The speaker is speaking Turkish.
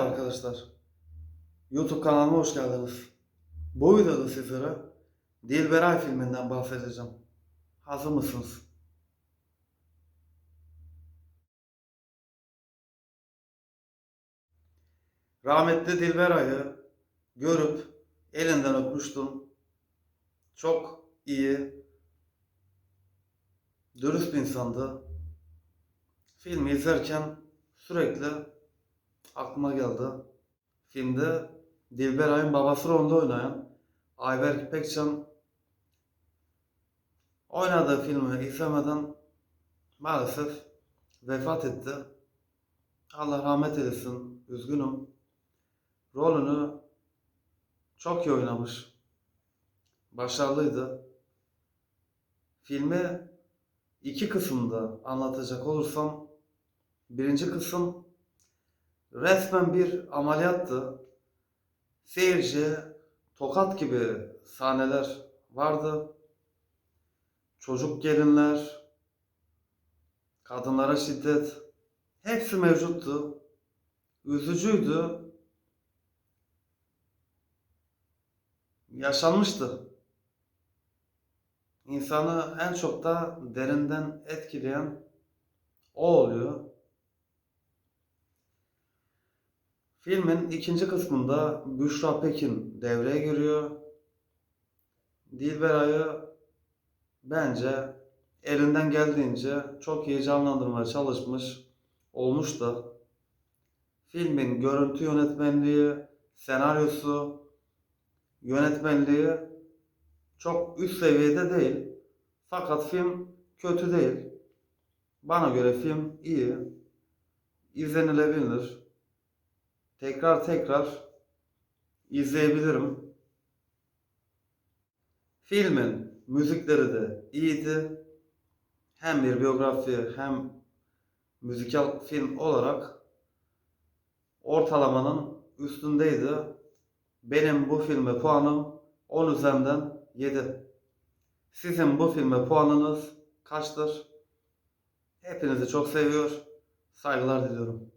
arkadaşlar. YouTube kanalıma hoş geldiniz. Bu videoda sizlere Dilberay filminden bahsedeceğim. Hazır mısınız? Rahmetli Dilberay'ı görüp elinden öpmüştüm. Çok iyi, dürüst bir insandı. Filmi izlerken sürekli aklıma geldi. Filmde Dilberay'ın babası rolünde oynayan Ayberk Pekcan oynadığı filmi izlemeden maalesef vefat etti. Allah rahmet eylesin. Üzgünüm. Rolünü çok iyi oynamış. Başarılıydı. Filmi iki kısımda anlatacak olursam birinci kısım resmen bir ameliyattı. Seyirci tokat gibi sahneler vardı. Çocuk gelinler, kadınlara şiddet hepsi mevcuttu. Üzücüydü. Yaşanmıştı. İnsanı en çok da derinden etkileyen o oluyor. Filmin ikinci kısmında Büşra Pekin devreye giriyor. Dilberay'ı bence elinden geldiğince çok iyi canlandırmaya çalışmış olmuş da filmin görüntü yönetmenliği, senaryosu, yönetmenliği çok üst seviyede değil. Fakat film kötü değil. Bana göre film iyi. İzlenilebilir. Tekrar tekrar izleyebilirim. Filmin müzikleri de iyiydi. Hem bir biyografi hem müzikal film olarak ortalamanın üstündeydi. Benim bu filme puanım 10 üzerinden 7. Sizin bu filme puanınız kaçtır? Hepinizi çok seviyor. Saygılar diliyorum.